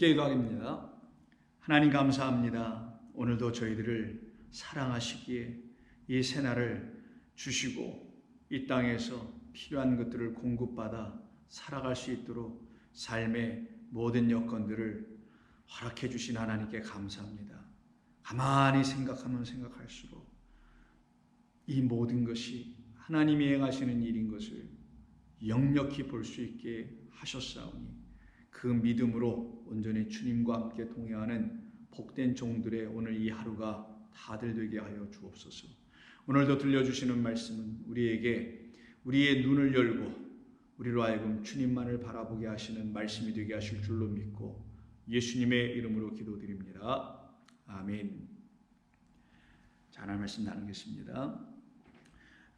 함께 기도하겠습니다. 하나님 감사합니다. 오늘도 저희들을 사랑하시기에 이 새날을 주시고 이 땅에서 필요한 것들을 공급받아 살아갈 수 있도록 삶의 모든 여건들을 허락해 주신 하나님께 감사합니다. 가만히 생각하면 생각할수록 이 모든 것이 하나님이 행하시는 일인 것을 역력히 볼 수 있게 하셨사오니 그 믿음으로 온전히 주님과 함께 동행하는 복된 종들의 오늘 이 하루가 다들 되게 하여 주옵소서. 오늘도 들려주시는 말씀은 우리에게 우리의 눈을 열고 우리로 하여금 주님만을 바라보게 하시는 말씀이 되게 하실 줄로 믿고 예수님의 이름으로 기도드립니다. 아멘. 자, 하나님 말씀 나누겠습니다.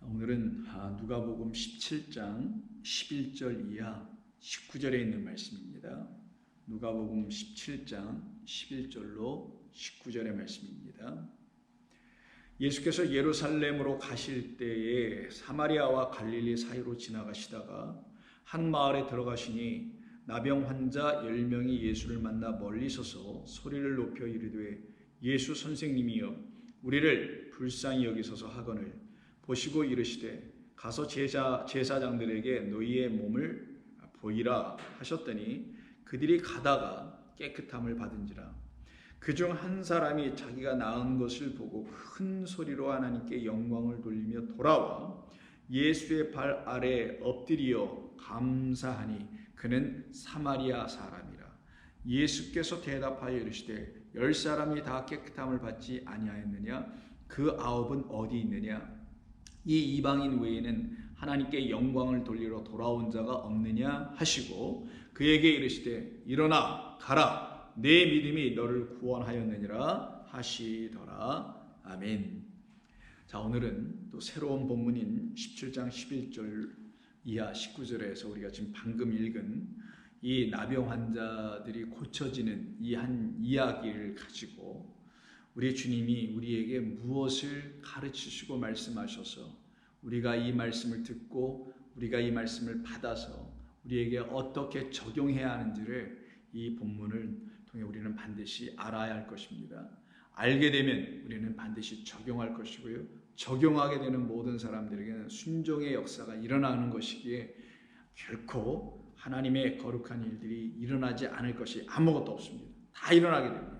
오늘은 아, 누가복음 17장 11절 이하 19절에 있는 말씀입니다. 누가복음 17장 11절로 19절의 말씀입니다. 예수께서 예루살렘으로 가실 때에 사마리아와 갈릴리 사이로 지나가시다가 한 마을에 들어가시니 나병 환자 10명이 예수를 만나 멀리 서서 소리를 높여 이르되 예수 선생님이여 우리를 불쌍히 여기소서 하거늘 보시고 이르시되 가서 제자 제사장들에게 너희의 몸을 보이라 하셨더니 그들이 가다가 깨끗함을 받은지라. 그 중 한 사람이 자기가 나은 것을 보고 큰 소리로 하나님께 영광을 돌리며 돌아와 예수의 발 아래 엎드리어 감사하니 그는 사마리아 사람이라. 예수께서 대답하여 이르시되 열 사람이 다 깨끗함을 받지 아니하였느냐? 그 아홉은 어디 있느냐? 이 이방인 외에는 하나님께 영광을 돌리러 돌아온 자가 없느냐 하시고 그에게 이르시되 일어나 가라 내 믿음이 너를 구원하였느니라 하시더라 아멘. 자 오늘은 또 새로운 본문인 17장 11절 이하 19절에서 우리가 지금 방금 읽은 이 나병 환자들이 고쳐지는 이 한 이야기를 가지고 우리 주님이 우리에게 무엇을 가르치시고 말씀하셔서 우리가 이 말씀을 듣고 우리가 이 말씀을 받아서 우리에게 어떻게 적용해야 하는지를 이 본문을 통해 우리는 반드시 알아야 할 것입니다. 알게 되면 우리는 반드시 적용할 것이고요. 적용하게 되는 모든 사람들에게는 순종의 역사가 일어나는 것이기에 결코 하나님의 거룩한 일들이 일어나지 않을 것이 아무것도 없습니다. 다 일어나게 됩니다.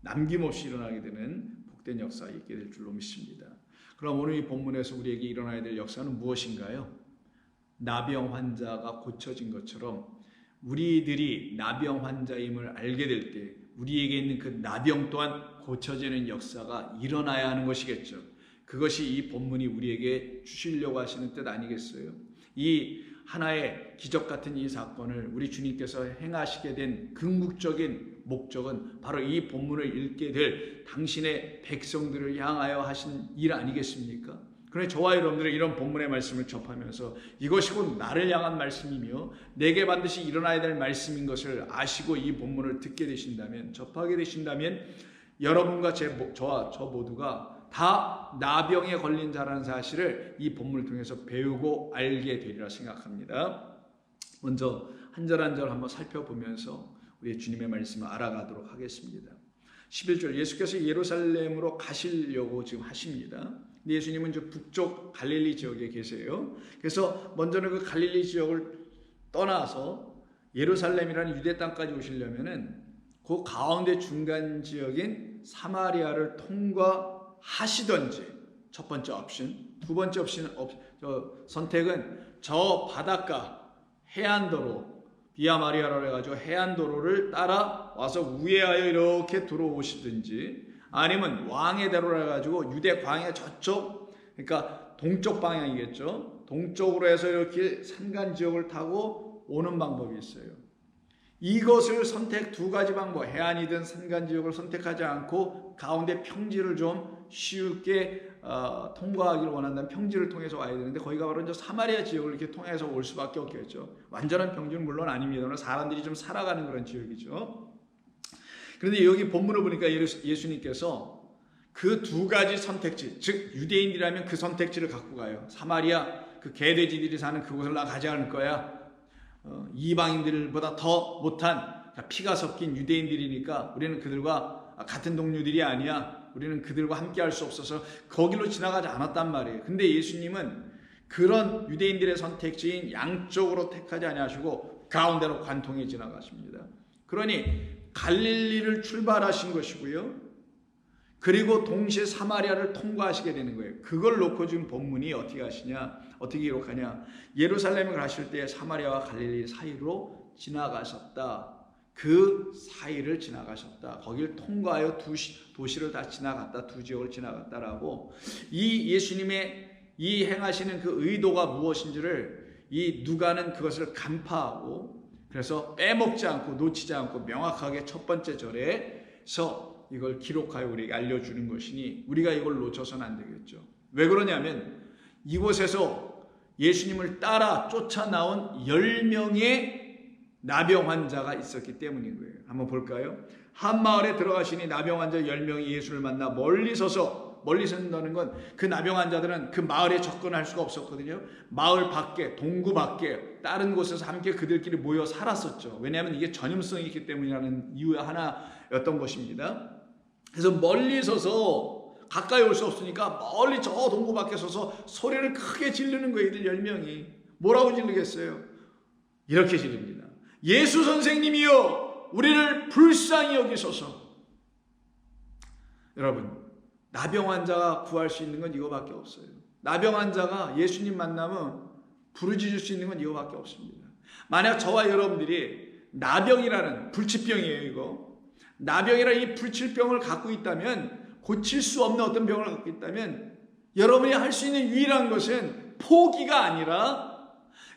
남김없이 일어나게 되는 복된 역사가 있게 될 줄로 믿습니다. 그럼 오늘 이 본문에서 우리에게 일어나야 될 역사는 무엇인가요? 나병 환자가 고쳐진 것처럼 우리들이 나병 환자임을 알게 될 때 우리에게 있는 그 나병 또한 고쳐지는 역사가 일어나야 하는 것이겠죠. 그것이 이 본문이 우리에게 주시려고 하시는 뜻 아니겠어요? 이 하나의 기적 같은 이 사건을 우리 주님께서 행하시게 된 궁극적인 목적은 바로 이 본문을 읽게 될 당신의 백성들을 향하여 하신 일 아니겠습니까? 그래 저와 여러분들이 이런 본문의 말씀을 접하면서 이것이 곧 나를 향한 말씀이며 내게 반드시 일어나야 될 말씀인 것을 아시고 이 본문을 듣게 되신다면 접하게 되신다면 여러분과 제, 저와 저 모두가 다 나병에 걸린 자라는 사실을 이 본문을 통해서 배우고 알게 되리라 생각합니다. 먼저 한 절 한 절 한번 살펴보면서 우리 주님의 말씀을 알아가도록 하겠습니다. 11절 예수께서 예루살렘으로 가시려고 지금 하십니다. 예수님은 저 북쪽 갈릴리 지역에 계세요. 그래서 먼저는 그 갈릴리 지역을 떠나서 예루살렘이라는 유대 땅까지 오시려면은 그 가운데 중간 지역인 사마리아를 통과하시던지 첫 번째 옵션, 두 번째 옵션 저 선택은 저 바닷가 해안도로 비아 마리아라고 해가지고 해안도로를 따라 와서 우회하여 이렇게 들어오시든지 아니면 왕의 대로라 해가지고 유대 광야 저쪽 그러니까 동쪽 방향이겠죠. 동쪽으로 해서 이렇게 산간 지역을 타고 오는 방법이 있어요. 이것을 선택 두 가지 방법 해안이든 산간 지역을 선택하지 않고 가운데 평지를 좀 쉽게 어, 통과하기를 원한다면 평지를 통해서 와야 되는데 거기가 바로 이제 사마리아 지역을 이렇게 통해서 올 수밖에 없겠죠. 완전한 평지는 물론 아닙니다만 사람들이 좀 살아가는 그런 지역이죠. 그런데 여기 본문을 보니까 예수 님께서 그 두 가지 선택지, 즉 유대인이라면 그 선택지를 갖고 가요. 사마리아 그 개돼지들이 사는 그곳을 나 가지 않을 거야. 어, 이방인들보다 더 못한 피가 섞인 유대인들이니까 우리는 그들과 같은 동료들이 아니야. 우리는 그들과 함께 할 수 없어서 거길로 지나가지 않았단 말이에요. 근데 예수님은 그런 유대인들의 선택지인 양쪽으로 택하지 아니하시고 가운데로 관통해 지나가십니다. 그러니 갈릴리를 출발하신 것이고요. 그리고 동시에 사마리아를 통과하시게 되는 거예요. 그걸 놓고 지금 본문이 어떻게 하시냐? 어떻게 기록하냐? 예루살렘을 가실 때 사마리아와 갈릴리 사이로 지나가셨다. 그 사이를 지나가셨다. 거길 통과하여 두 도시를 다 지나갔다. 두 지역을 지나갔다라고 이 예수님의 이 행하시는 그 의도가 무엇인지를 이 누가는 그것을 간파하고 그래서 빼먹지 않고 놓치지 않고 명확하게 첫 번째 절에서 이걸 기록하여 우리에게 알려주는 것이니 우리가 이걸 놓쳐서는 안 되겠죠. 왜 그러냐면 이곳에서 예수님을 따라 쫓아 나온 10명의 나병 환자가 있었기 때문인 거예요. 한번 볼까요? 한 마을에 들어가시니 나병 환자 10명이 예수를 만나 멀리 서서 멀리 선다는 건 그 나병 환자들은 그 마을에 접근할 수가 없었거든요. 마을 밖에, 동구 밖에, 다른 곳에서 함께 그들끼리 모여 살았었죠. 왜냐하면 이게 전염성이 있기 때문이라는 이유 하나였던 것입니다. 그래서 멀리 서서 가까이 올 수 없으니까 멀리 저 동구 밖에 서서 소리를 크게 지르는 거예요. 이들 10명이. 뭐라고 지르겠어요? 이렇게 지릅니다. 예수 선생님이여 우리를 불쌍히 여기소서. 여러분 나병 환자가 구할 수 있는 건 이거밖에 없어요. 나병 환자가 예수님 만나면 부르짖을 수 있는 건 이거밖에 없습니다. 만약 저와 여러분들이 나병이라는 불치병이에요, 이거. 나병이라는 이 불치병을 갖고 있다면 고칠 수 없는 어떤 병을 갖고 있다면 여러분이 할 수 있는 유일한 것은 포기가 아니라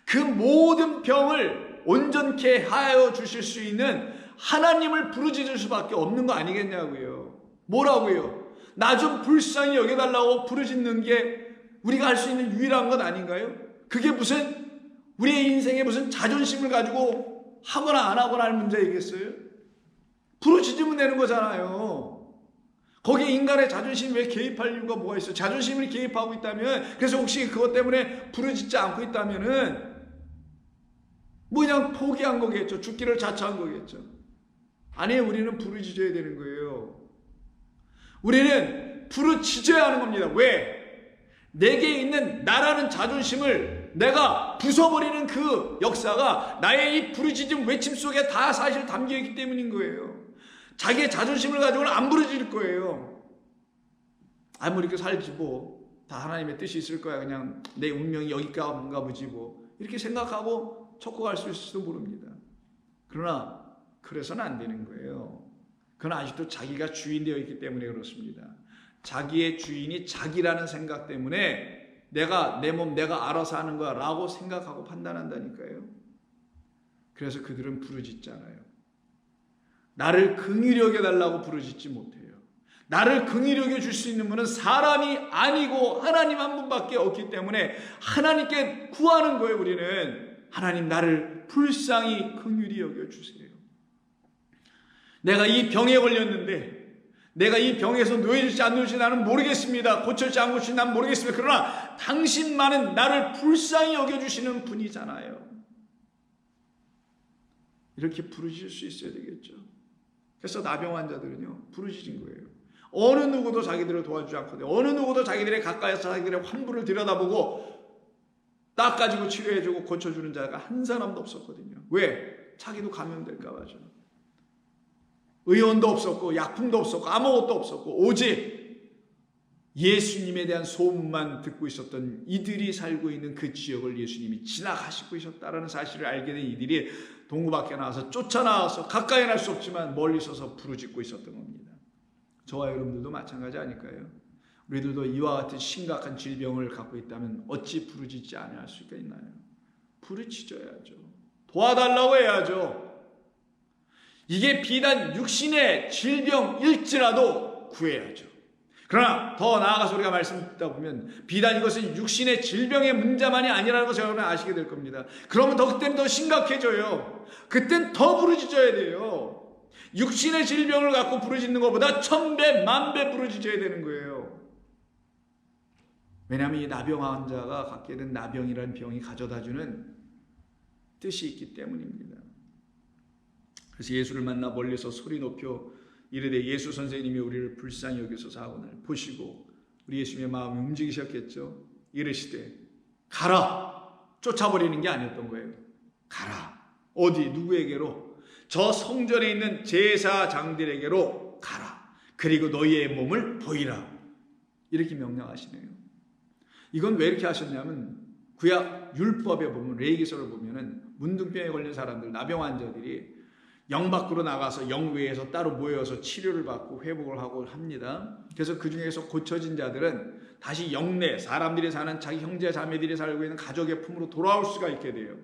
그 모든 병을 온전케 하여 주실 수 있는 하나님을 부르짖을 수밖에 없는 거 아니겠냐고요. 뭐라고요? 나 좀 불쌍히 여겨달라고 부르짖는 게 우리가 할 수 있는 유일한 것 아닌가요? 그게 무슨 우리의 인생에 무슨 자존심을 가지고 하거나 안 하거나 할 문제이겠어요? 부르짖으면 되는 거잖아요. 거기에 인간의 자존심이 왜 개입할 이유가 뭐가 있어요? 자존심을 개입하고 있다면, 그래서 혹시 그것 때문에 부르짖지 않고 있다면은, 뭐 그냥 포기한 거겠죠. 죽기를 자처한 거겠죠. 아니, 우리는 부르짖어야 되는 거예요. 우리는 부르짖어야 하는 겁니다. 왜? 내게 있는 나라는 자존심을 내가 부숴버리는 그 역사가 나의 이 부르짖음 외침 속에 다 사실 담겨 있기 때문인 거예요. 자기의 자존심을 가지고는 안 부르짖을 거예요. 아무리 그 살지 뭐. 다 하나님의 뜻이 있을 거야. 그냥 내 운명이 여기가 보지 뭐. 이렇게 생각하고 갈 수 있을지도 모릅니다. 그러나 그래서는 안 되는 거예요. 그건 아직도 자기가 주인 되어 있기 때문에 그렇습니다. 자기의 주인이 자기라는 생각 때문에 내가 내 몸 내가 알아서 하는 거야 라고 생각하고 판단한다니까요. 그래서 그들은 부르짖잖아요. 나를 긍휼히 여겨달라고 부르짖지 못해요. 나를 긍휼히 여겨줄 수 있는 분은 사람이 아니고 하나님 한 분밖에 없기 때문에 하나님께 구하는 거예요 우리는. 하나님 나를 불쌍히 긍휼히 여겨 주세요. 내가 이 병에 걸렸는데 내가 이 병에서 놓여질지 안 놓여질지 나는 모르겠습니다. 고칠지 안 고칠지 난 모르겠습니다. 그러나 당신만은 나를 불쌍히 여겨주시는 분이잖아요. 이렇게 부르짖을 수 있어야 되겠죠. 그래서 나병 환자들은요, 부르짖은 거예요. 어느 누구도 자기들을 도와주지 않거든요. 어느 누구도 자기들의 가까이서 자기들의 환부를 들여다보고 닦아주고 치료해주고 고쳐주는 자가 한 사람도 없었거든요. 왜? 자기도 감염될까봐죠. 의원도 없었고 약품도 없었고 아무것도 없었고 오직 예수님에 대한 소문만 듣고 있었던 이들이 살고 있는 그 지역을 예수님이 지나가시고 있었다라는 사실을 알게 된 이들이 동구 밖에 나와서 쫓아나와서 가까이 날 수 없지만 멀리 서서 부르짖고 있었던 겁니다. 저와 여러분들도 마찬가지 아닐까요? 우리들도 이와 같은 심각한 질병을 갖고 있다면 어찌 부르짖지 않을 수가 있나요? 부르짖어야죠. 도와달라고 해야죠. 이게 비단 육신의 질병일지라도 구해야죠. 그러나 더 나아가서 우리가 말씀 듣다 보면 비단 이것은 육신의 질병의 문제만이 아니라는 것을 여러분 아시게 될 겁니다. 그러면 더 그때는 더 심각해져요. 그땐 더 부르짖어야 돼요. 육신의 질병을 갖고 부르짖는 것보다 천배 만배 부르짖어야 되는 거예요. 왜냐하면 이 나병 환자가 갖게 된 나병이라는 병이 가져다주는 뜻이 있기 때문입니다. 그래서 예수를 만나 멀리서 소리 높여 이르되 예수 선생님이 우리를 불쌍히 여기서 사원을 보시고 우리 예수님의 마음이 움직이셨겠죠. 이르시되 가라 쫓아버리는 게 아니었던 거예요. 가라 어디 누구에게로 저 성전에 있는 제사장들에게로 가라. 그리고 너희의 몸을 보이라. 이렇게 명령하시네요. 이건 왜 이렇게 하셨냐면 구약 율법에 보면 레이기서를 보면은 문둥병에 걸린 사람들 나병 환자들이 영 밖으로 나가서 영 외에서 따로 모여서 치료를 받고 회복을 하고 합니다. 그래서 그 중에서 고쳐진 자들은 다시 영내 사람들이 사는 자기 형제 자매들이 살고 있는 가족의 품으로 돌아올 수가 있게 돼요.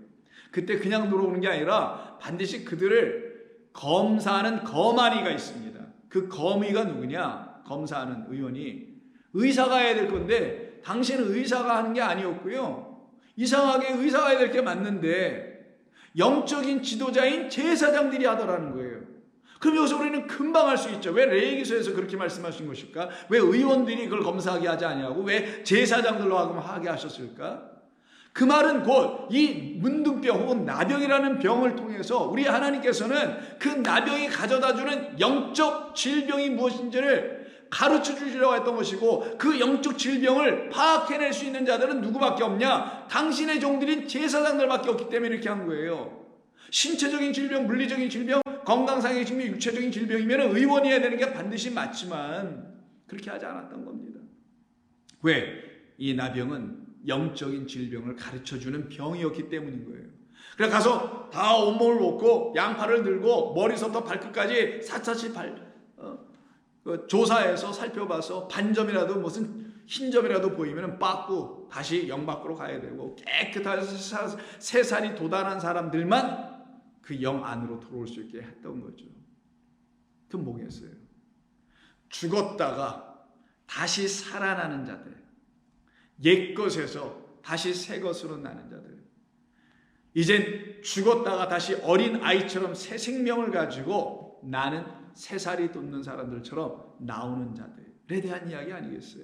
그때 그냥 들어오는 게 아니라 반드시 그들을 검사하는 검안이가 있습니다. 그 검의가 누구냐? 검사하는 의원이 의사가 해야 될 건데 당신은 의사가 하는 게 아니었고요. 이상하게 의사가 해야 될 게 맞는데 영적인 지도자인 제사장들이 하더라는 거예요. 그럼 여기서 우리는 금방 할 수 있죠. 왜 레이기서에서 그렇게 말씀하신 것일까? 왜 의원들이 그걸 검사하게 하지 아니하고 왜 제사장들로 하게 하셨을까? 그 말은 곧 이 문둥병 혹은 나병이라는 병을 통해서 우리 하나님께서는 그 나병이 가져다 주는 영적 질병이 무엇인지를 가르쳐 주시려고 했던 것이고 그 영적 질병을 파악해낼 수 있는 자들은 누구밖에 없냐? 당신의 종들인 제사장들밖에 없기 때문에 이렇게 한 거예요. 신체적인 질병, 물리적인 질병, 건강상의 질병, 육체적인 질병이면 의원이 해야 되는 게 반드시 맞지만 그렇게 하지 않았던 겁니다. 왜? 이 나병은 영적인 질병을 가르쳐 주는 병이었기 때문인 거예요. 그래 가서 다 온몸을 먹고 양팔을 들고 머리서부터 발끝까지 사차치 발 조사해서 살펴봐서 반점이라도 무슨 흰 점이라도 보이면 빠꾸 다시 영 밖으로 가야 되고 깨끗한 세살이 도달한 사람들만 그 영 안으로 들어올 수 있게 했던 거죠. 그 뭐겠어요? 죽었다가 다시 살아나는 자들. 옛 것에서 다시 새 것으로 나는 자들. 이젠 죽었다가 다시 어린 아이처럼 새 생명을 가지고 나는 새 살이 돋는 사람들처럼 나오는 자들에 대한 이야기 아니겠어요?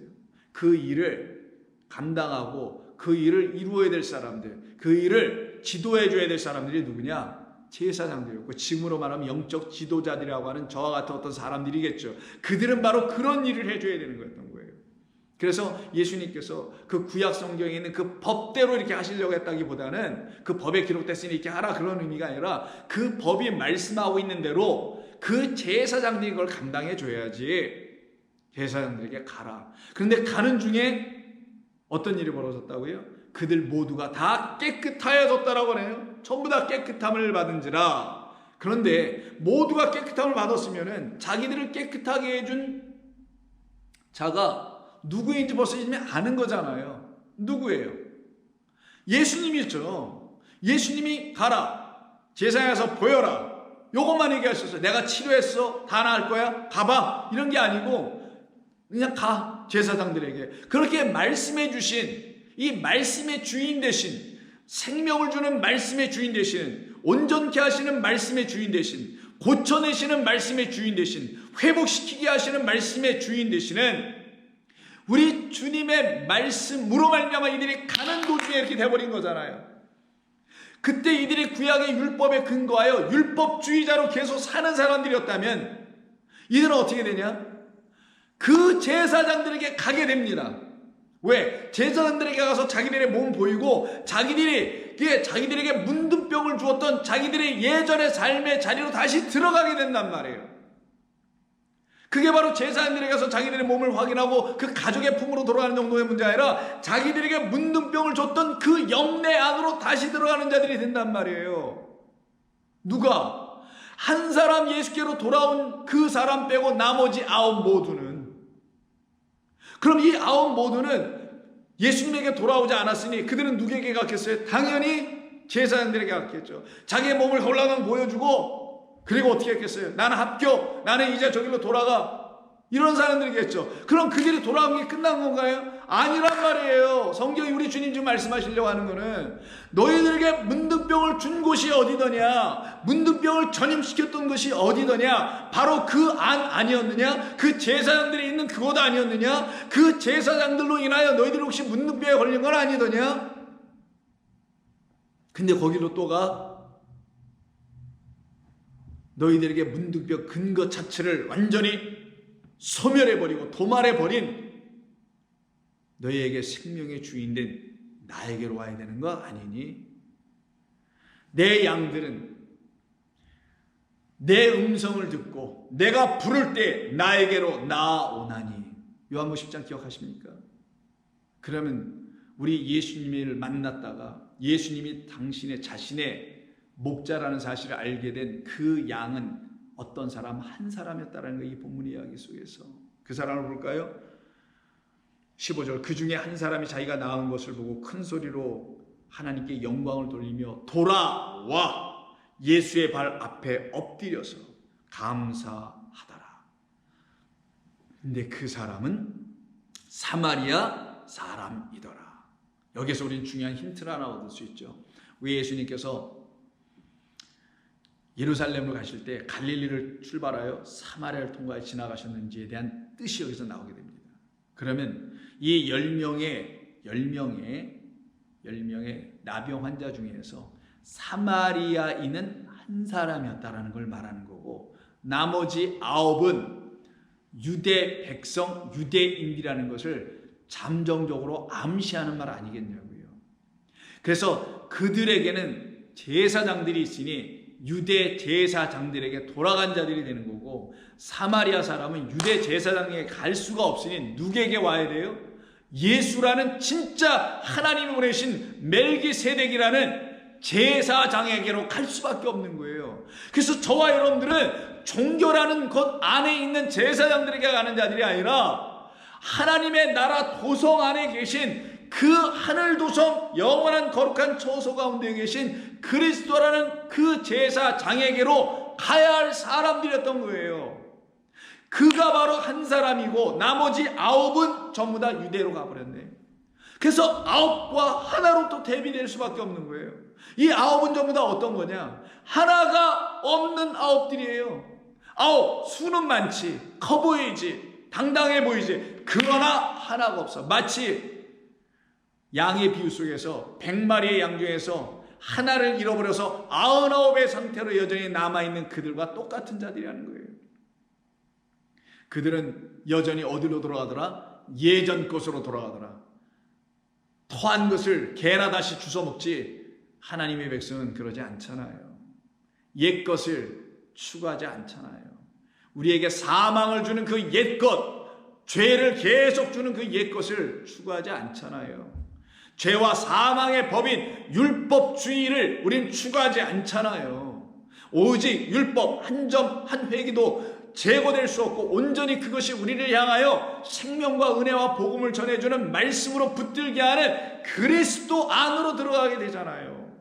그 일을 감당하고 그 일을 이루어야 될 사람들, 그 일을 지도해 줘야 될 사람들이 누구냐? 제사장들이었고 지금으로 말하면 영적 지도자들이라고 하는 저와 같은 어떤 사람들이겠죠. 그들은 바로 그런 일을 해줘야 되는 거였던 거예요. 그래서 예수님께서 그 구약 성경에 있는 그 법대로 이렇게 하시려고 했다기보다는 그 법에 기록됐으니 이렇게 하라 그런 의미가 아니라 그 법이 말씀하고 있는 대로 그 제사장들이 그걸 감당해 줘야지 제사장들에게 가라. 그런데 가는 중에 어떤 일이 벌어졌다고요? 그들 모두가 다 깨끗하여졌다라고 하네요. 전부 다 깨끗함을 받은지라. 그런데 모두가 깨끗함을 받았으면은 자기들을 깨끗하게 해준 자가 누구인지 벌써 이미 아는 거잖아요. 누구예요? 예수님이죠. 예수님이 가라. 제사에서 보여라. 요것만 얘기하셨어요. 내가 치료했어. 다 나을 거야. 가봐. 이런 게 아니고 그냥 가. 제사장들에게. 그렇게 말씀해 주신 이 말씀의 주인 대신 생명을 주는 말씀의 주인 대신 온전케 하시는 말씀의 주인 대신 고쳐내시는 말씀의 주인 대신 회복시키게 하시는 말씀의 주인 대신은 우리 주님의 말씀으로 말미암아 이들이 가는 도중에 이렇게 돼버린 거잖아요. 그때 이들이 구약의 율법에 근거하여 율법주의자로 계속 사는 사람들이었다면 이들은 어떻게 되냐? 그 제사장들에게 가게 됩니다. 왜? 제사장들에게 가서 자기들의 몸 보이고 자기들이 자기들에게 문둥병을 주었던 자기들의 예전의 삶의 자리로 다시 들어가게 된단 말이에요. 그게 바로 제사장들에게 가서 자기들의 몸을 확인하고 그 가족의 품으로 돌아가는 정도의 문제 아니라 자기들에게 문둥병을 줬던 그 영내 안으로 다시 들어가는 자들이 된단 말이에요. 누가? 한 사람 예수께로 돌아온 그 사람 빼고 나머지 아홉 모두는 그럼 이 아홉 모두는 예수님에게 돌아오지 않았으니 그들은 누구에게 갔겠어요? 당연히 제사장들에게 갔겠죠. 자기의 몸을 홀라당 보여주고 그리고 어떻게 했겠어요? 나는 합격, 나는 이제 저길로 돌아가. 이런 사람들이겠죠. 그럼 그들이 돌아온 게 끝난 건가요? 아니란 말이에요. 성경이 우리 주님 지금 말씀하시려고 하는 거는 너희들에게 문둥병을 준 곳이 어디더냐? 문둥병을 전임시켰던 것이 어디더냐? 바로 그 안 아니었느냐? 그 제사장들이 있는 그곳 아니었느냐? 그 제사장들로 인하여 너희들이 혹시 문둥병에 걸린 건 아니더냐? 근데 거기로 또 가? 너희들에게 문득벽 근거 자체를 완전히 소멸해버리고 도말해버린 너희에게 생명의 주인된 나에게로 와야 되는 거 아니니? 내 양들은 내 음성을 듣고 내가 부를 때 나에게로 나아오나니 요한복 10장 기억하십니까? 그러면 우리 예수님을 만났다가 예수님이 당신의 자신의 목자라는 사실을 알게 된 그 양은 어떤 사람 한 사람이었다라는 거이 본문 이야기 속에서 그 사람을 볼까요? 15절 그 중에 한 사람이 자기가 낳은 것을 보고 큰 소리로 하나님께 영광을 돌리며 돌아와 예수의 발 앞에 엎드려서 감사하더라. 근데 그 사람은 사마리아 사람이더라. 여기서 우리는 중요한 힌트를 하나 얻을 수 있죠. 왜 예수님께서 예루살렘을 가실 때 갈릴리를 출발하여 사마리아를 통과해 지나가셨는지에 대한 뜻이 여기서 나오게 됩니다. 그러면 이 10명의 10명의 10명의 나병 환자 중에서 사마리아인은 한 사람이었다라는 걸 말하는 거고 나머지 아홉은 유대 백성 유대인이라는 것을 잠정적으로 암시하는 말 아니겠냐고요. 그래서 그들에게는 제사장들이 있으니 유대 제사장들에게 돌아간 자들이 되는 거고 사마리아 사람은 유대 제사장에게 갈 수가 없으니 누구에게 와야 돼요? 예수라는 진짜 하나님이 보내신 멜기세덱이라는 제사장에게로 갈 수밖에 없는 거예요. 그래서 저와 여러분들은 종교라는 것 안에 있는 제사장들에게 가는 자들이 아니라 하나님의 나라 도성 안에 계신 그 하늘 도성 영원한 거룩한 처소 가운데 계신 그리스도라는 그 제사장에게로 가야 할 사람들이었던 거예요. 그가 바로 한 사람이고 나머지 아홉은 전부 다 유대로 가버렸네. 그래서 아홉과 하나로 또 대비될 수밖에 없는 거예요. 이 아홉은 전부 다 어떤 거냐? 하나가 없는 아홉들이에요. 아홉, 수는 많지, 커 보이지, 당당해 보이지, 그러나 하나가 없어. 마치 양의 비유 속에서 백마리의 양 중에서 하나를 잃어버려서 아흔아홉의 상태로 여전히 남아있는 그들과 똑같은 자들이라는 거예요. 그들은 여전히 어디로 돌아가더라? 예전 것으로 돌아가더라. 토한 것을 개나 다시 주워 먹지 하나님의 백성은 그러지 않잖아요. 옛 것을 추구하지 않잖아요. 우리에게 사망을 주는 그 옛 것, 죄를 계속 주는 그 옛 것을 추구하지 않잖아요. 죄와 사망의 법인 율법주의를 우린 추구하지 않잖아요. 오직 율법 한 점한 획이도 제거될 수 없고 온전히 그것이 우리를 향하여 생명과 은혜와 복음을 전해주는 말씀으로 붙들게 하는 그리스도 안으로 들어가게 되잖아요.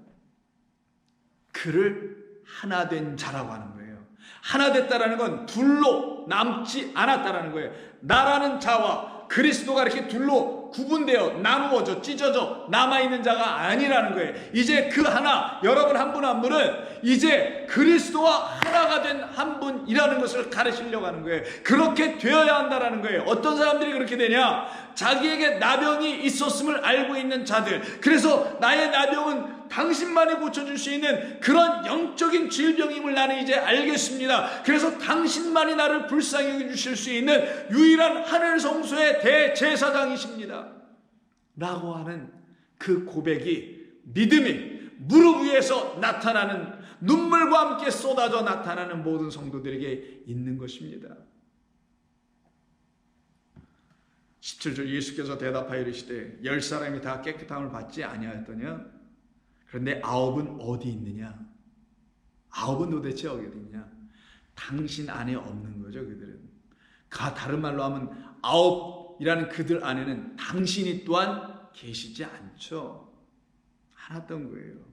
그를 하나 된 자라고 하는 거예요. 하나 됐다라는 건 둘로 남지 않았다라는 거예요. 나라는 자와 그리스도가 이렇게 둘로 구분되어 나누어져 찢어져 남아있는 자가 아니라는 거예요. 이제 그 하나, 여러분 한 분한 분은 이제 그리스도와 하나가 된 한 분이라는 것을 가르치려고 하는 거예요. 그렇게 되어야 한다라는 거예요. 어떤 사람들이 그렇게 되냐? 자기에게 나병이 있었음을 알고 있는 자들. 그래서 나의 나병은 당신만이 고쳐줄 수 있는 그런 영적인 질병임을 나는 이제 알겠습니다. 그래서 당신만이 나를 불쌍히 여주실 수 있는 유일한 하늘 성소의 대제사장이십니다. 라고 하는 그 고백이 믿음이 무릎 위에서 나타나는 눈물과 함께 쏟아져 나타나는 모든 성도들에게 있는 것입니다. 17절 예수께서 대답하여 이르시되 열 사람이 다 깨끗함을 받지 아니하였더냐? 그런데 아홉은 어디 있느냐? 아홉은 도대체 어디 있느냐? 당신 안에 없는 거죠 그들은. 가 다른 말로 하면 아홉이라는 그들 안에는 당신이 또한 계시지 않죠. 않았던 거예요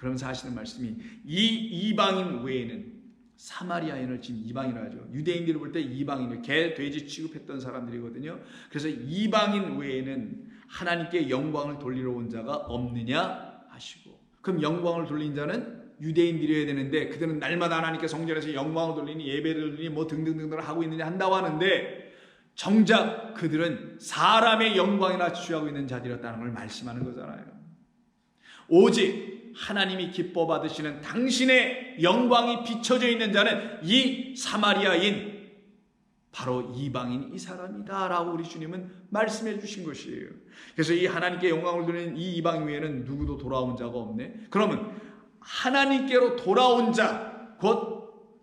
그러면서 하시는 말씀이 이 이방인 외에는 사마리아인을 지금 이방이라 하죠. 유대인들을 볼 때 이방인을 개, 돼지 취급했던 사람들이거든요. 그래서 이방인 외에는 하나님께 영광을 돌리러 온 자가 없느냐 하시고 그럼 영광을 돌린 자는 유대인들이어야 되는데 그들은 날마다 하나님께 성전에서 영광을 돌리니 예배를 돌리니 뭐 등등등등을 하고 있느냐 한다고 하는데 정작 그들은 사람의 영광이나 취하고 있는 자들이었다는 걸 말씀하는 거잖아요. 오직 하나님이 기뻐 받으시는 당신의 영광이 비춰져 있는 자는 이 사마리아인 바로 이방인 이 사람이다 라고 우리 주님은 말씀해 주신 것이에요. 그래서 이 하나님께 영광을 드리는 이 이방 외에는 누구도 돌아온 자가 없네. 그러면 하나님께로 돌아온 자, 곧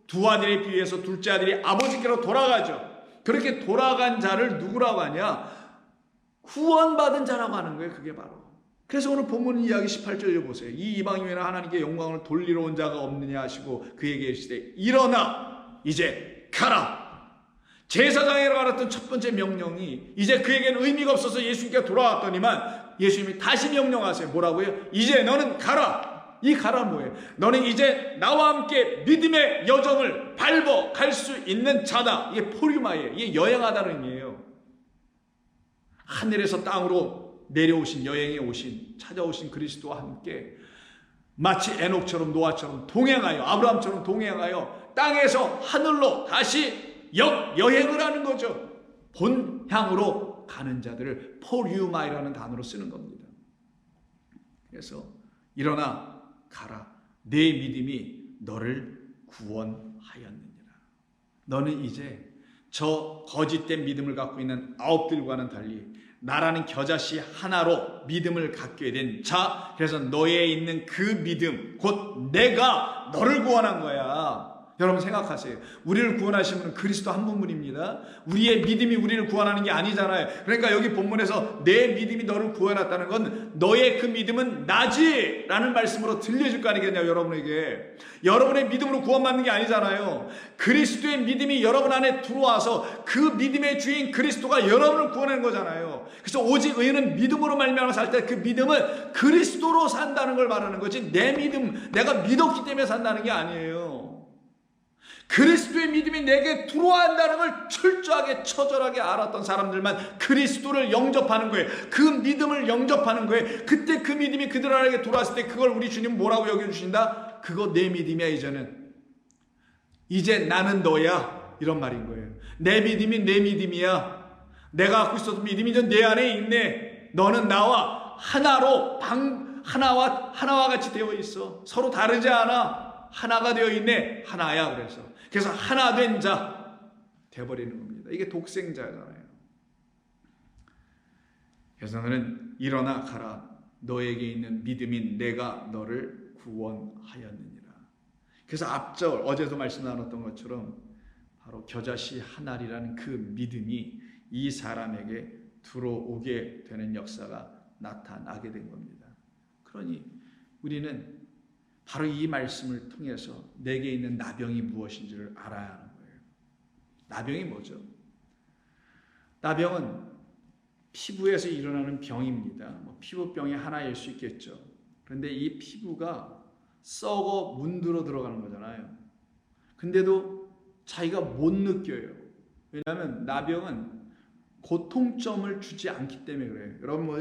두 아들에 비해서 둘째 아들이 아버지께로 돌아가죠. 그렇게 돌아간 자를 누구라고 하냐? 구원받은 자라고 하는 거예요. 그게 바로. 그래서 오늘 본문 이야기 18절 보세요. 이 이방 외에는 하나님께 영광을 돌리러 온 자가 없느냐 하시고 그에게 이르시되 일어나 이제 가라. 제사장이라고 알았던 첫 번째 명령이 이제 그에게는 의미가 없어서 예수님께 돌아왔더니만 예수님이 다시 명령하세요. 뭐라고요? 이제 너는 가라. 이 가라 뭐예요? 너는 이제 나와 함께 믿음의 여정을 밟어 갈 수 있는 자다. 이게 포리마예요. 이게 여행하다는 의미예요. 하늘에서 땅으로 내려오신 여행에 오신 찾아오신 그리스도와 함께 마치 에녹처럼 노아처럼 동행하여 아브라함처럼 동행하여 땅에서 하늘로 다시 역 여행을 하는 거죠. 본향으로 가는 자들을 포류마이라는 단어로 쓰는 겁니다. 그래서 일어나 가라. 내 믿음이 너를 구원하였느니라. 너는 이제 저 거짓된 믿음을 갖고 있는 아홉들과는 달리 나라는 겨자씨 하나로 믿음을 갖게 된 자. 그래서 너에 있는 그 믿음, 곧 내가 너를 구원한 거야. 여러분 생각하세요. 우리를 구원하신 분은 그리스도 한 분뿐입니다. 우리의 믿음이 우리를 구원하는 게 아니잖아요. 그러니까 여기 본문에서 내 믿음이 너를 구원했다는 건 너의 그 믿음은 나지 라는 말씀으로 들려줄 거 아니겠냐고 여러분에게. 여러분의 믿음으로 구원받는 게 아니잖아요. 그리스도의 믿음이 여러분 안에 들어와서 그 믿음의 주인 그리스도가 여러분을 구원하는 거잖아요. 그래서 오직 의인은 믿음으로 말미암아 살 때 그 믿음은 그리스도로 산다는 걸 말하는 거지 내 믿음 내가 믿었기 때문에 산다는 게 아니에요. 그리스도의 믿음이 내게 들어와한다는 걸 철저하게 처절하게 알았던 사람들만 그리스도를 영접하는 거예요. 그 믿음을 영접하는 거예요. 그때 그 믿음이 그들에게 들어왔을 때 그걸 우리 주님 뭐라고 여겨주신다? 그거 내 믿음이야 이제는. 이제 나는 너야 이런 말인 거예요. 내 믿음이 내 믿음이야. 내가 갖고 있었던 믿음이 이제 내 안에 있네. 너는 나와 하나로 방 하나와 하나와 같이 되어 있어. 서로 다르지 않아. 하나가 되어 있네. 하나야 그래서. 그래서 하나 된 자 돼버리는 겁니다. 이게 독생자잖아요. 그래서 너는 일어나 가라. 너에게 있는 믿음인 내가 너를 구원하였느니라. 그래서 앞절 어제도 말씀 나눴던 것처럼 바로 겨자씨 하나리라는 그 믿음이 이 사람에게 들어오게 되는 역사가 나타나게 된 겁니다. 그러니 우리는 바로 이 말씀을 통해서 내게 있는 나병이 무엇인지를 알아야 하는 거예요. 나병이 뭐죠? 나병은 피부에서 일어나는 병입니다. 뭐 피부병이 하나일 수 있겠죠. 그런데 이 피부가 썩어 문들어 들어가는 거잖아요. 근데도 자기가 못 느껴요. 왜냐하면 나병은 고통점을 주지 않기 때문에 그래요. 여러분 뭐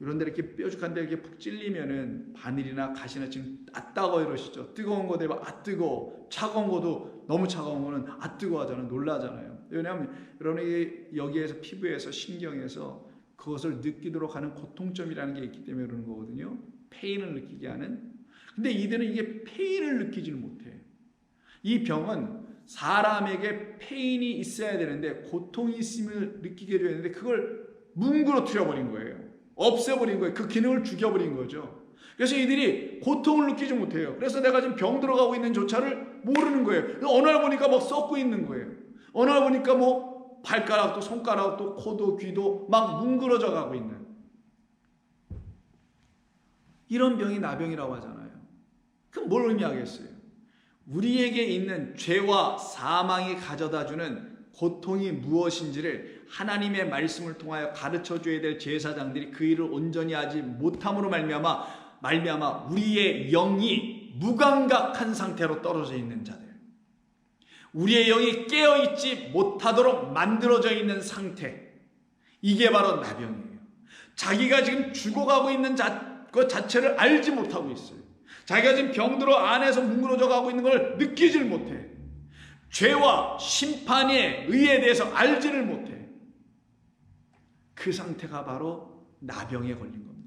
이런 데 이렇게 뾰족한 데 이렇게 푹 찔리면은 바늘이나 가시나 지금 아 따가워 이러시죠. 뜨거운 거 되면 아 뜨거. 차가운 거도 너무 차가운 거는 아 뜨거 하잖아요. 놀라잖아요. 왜냐하면 여러분이 여기에서 피부에서 신경에서 그것을 느끼도록 하는 고통점이라는 게 있기 때문에 그러는 거거든요. 페인을 느끼게 하는. 근데 이들은 이게 페인을 느끼지를 못해. 이 병은 사람에게 페인이 있어야 되는데 고통이 있음을 느끼게 되는데 그걸 뭉그러뜨려 버린 거예요. 없애버린 거예요. 그 기능을 죽여버린 거죠. 그래서 이들이 고통을 느끼지 못해요. 그래서 내가 지금 병 들어가고 있는 조차를 모르는 거예요. 어느 날 보니까 막 썩고 있는 거예요. 어느 날 보니까 뭐 발가락도 손가락도 코도 귀도 막 뭉그러져 가고 있는 이런 병이 나병이라고 하잖아요. 그럼 뭘 의미하겠어요? 우리에게 있는 죄와 사망이 가져다 주는 고통이 무엇인지를 하나님의 말씀을 통하여 가르쳐 줘야 될 제사장들이 그 일을 온전히 하지 못함으로 말미암아 말미암아 우리의 영이 무감각한 상태로 떨어져 있는 자들. 우리의 영이 깨어 있지 못하도록 만들어져 있는 상태. 이게 바로 나병이에요. 자기가 지금 죽어가고 있는 자, 그 자체를 알지 못하고 있어요. 자기가 지금 병들어 안에서 뭉그러져 가고 있는 걸 느끼질 못해. 죄와 심판의 의에 대해서 알지를 못해. 그 상태가 바로 나병에 걸린 겁니다.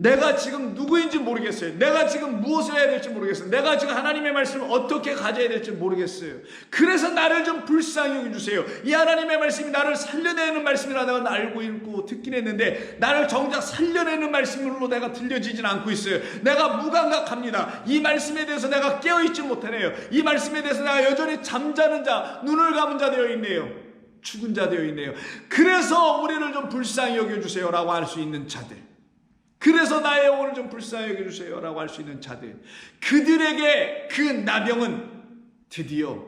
내가 지금 누구인지 모르겠어요. 내가 지금 무엇을 해야 될지 모르겠어요. 내가 지금 하나님의 말씀을 어떻게 가져야 될지 모르겠어요. 그래서 나를 좀 불쌍히 여겨주세요. 이 하나님의 말씀이 나를 살려내는 말씀이라고 내가 알고 있고 듣긴 했는데 나를 정작 살려내는 말씀으로 내가 들려지진 않고 있어요. 내가 무감각합니다. 이 말씀에 대해서 내가 깨어있지 못하네요. 이 말씀에 대해서 내가 여전히 잠자는 자, 눈을 감은 자 되어 있네요. 죽은 자 되어 있네요. 그래서 우리를 좀 불쌍히 여겨주세요 라고 할 수 있는 자들. 그래서 나의 영혼을 좀 불쌍히 여겨주세요. 라고 할 수 있는 자들. 그들에게 그 나병은 드디어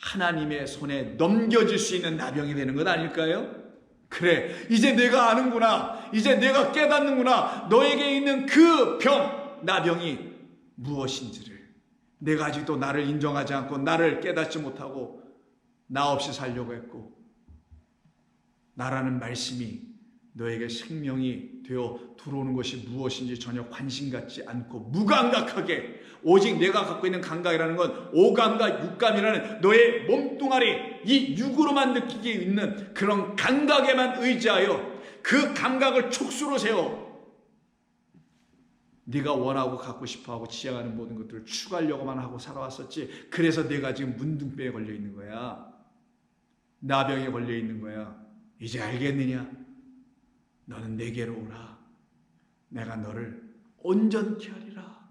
하나님의 손에 넘겨질 수 있는 나병이 되는 것 아닐까요? 그래. 이제 내가 아는구나. 이제 내가 깨닫는구나. 너에게 있는 그 병, 나병이 무엇인지를. 내가 아직도 나를 인정하지 않고 나를 깨닫지 못하고 나 없이 살려고 했고 나라는 말씀이 너에게 생명이 되어 들어오는 것이 무엇인지 전혀 관심 갖지 않고 무감각하게 오직 내가 갖고 있는 감각이라는 건 오감과 육감이라는 너의 몸뚱아리 이 육으로만 느끼게 있는 그런 감각에만 의지하여 그 감각을 촉수로 세워 네가 원하고 갖고 싶어하고 지향하는 모든 것들을 추구하려고만 하고 살아왔었지. 그래서 내가 지금 문둥병에 걸려 있는 거야 나병에 걸려 있는 거야 이제 알겠느냐 너는 내게로 오라. 내가 너를 온전케 하리라.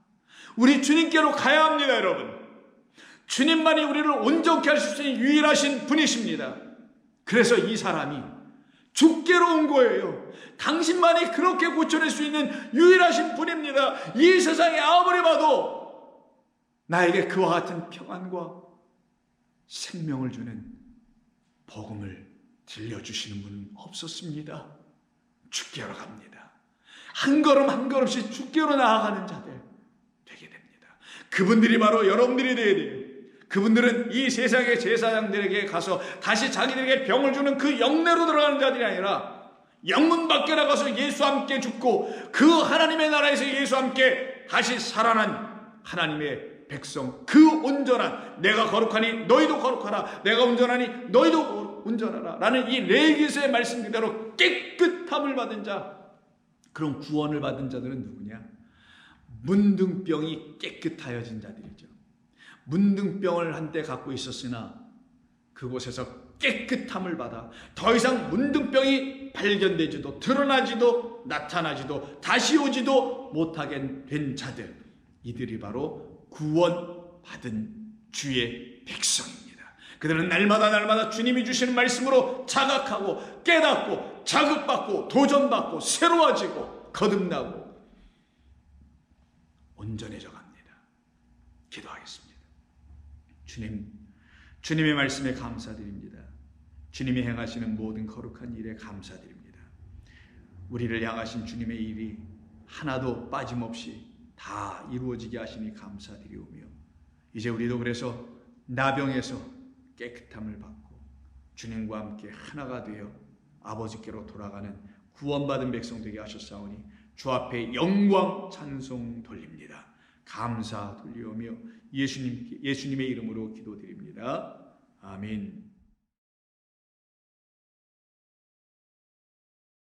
우리 주님께로 가야 합니다, 여러분. 주님만이 우리를 온전케 하실 수 있는 유일하신 분이십니다. 그래서 이 사람이 죽게로 온 거예요. 당신만이 그렇게 고쳐낼 수 있는 유일하신 분입니다. 이 세상에 아무리 봐도 나에게 그와 같은 평안과 생명을 주는 복음을 들려주시는 분은 없었습니다. 죽게로 갑니다. 한 걸음 한 걸음씩 죽게로 나아가는 자들 되게 됩니다. 그분들이 바로 여러분들이 되어야 돼요. 그분들은 이 세상의 제사장들에게 가서 다시 자기들에게 병을 주는 그 영내로 들어가는 자들이 아니라 영문 밖에 나가서 예수와 함께 죽고 그 하나님의 나라에서 예수와 함께 다시 살아난 하나님의 백성 그 온전한 내가 거룩하니 너희도 거룩하라 내가 온전하니 너희도 온전하라. 라는 이 레기스의 말씀 그대로 깨끗함을 받은 자 그런 구원을 받은 자들은 누구냐? 문둥병이 깨끗하여진 자들이죠. 문둥병을 한때 갖고 있었으나 그곳에서 깨끗함을 받아 더 이상 문둥병이 발견되지도 드러나지도 나타나지도 다시 오지도 못하게 된 자들. 이들이 바로 구원받은 주의 백성입니다. 그들은 날마다 날마다 주님이 주시는 말씀으로 자각하고 깨닫고 자극받고 도전받고 새로워지고 거듭나고 온전해져 갑니다. 기도하겠습니다. 주님, 주님의 말씀에 감사드립니다. 주님이 행하시는 모든 거룩한 일에 감사드립니다. 우리를 향하신 주님의 일이 하나도 빠짐없이 다 이루어지게 하시니 감사드리오며 이제 우리도 그래서 나병에서 깨끗함을 받고 주님과 함께 하나가 되어 아버지께로 돌아가는 구원받은 백성 되게 하셨사오니 주 앞에 영광 찬송 돌립니다. 감사 돌리오며 예수님 예수님의 이름으로 기도드립니다. 아멘.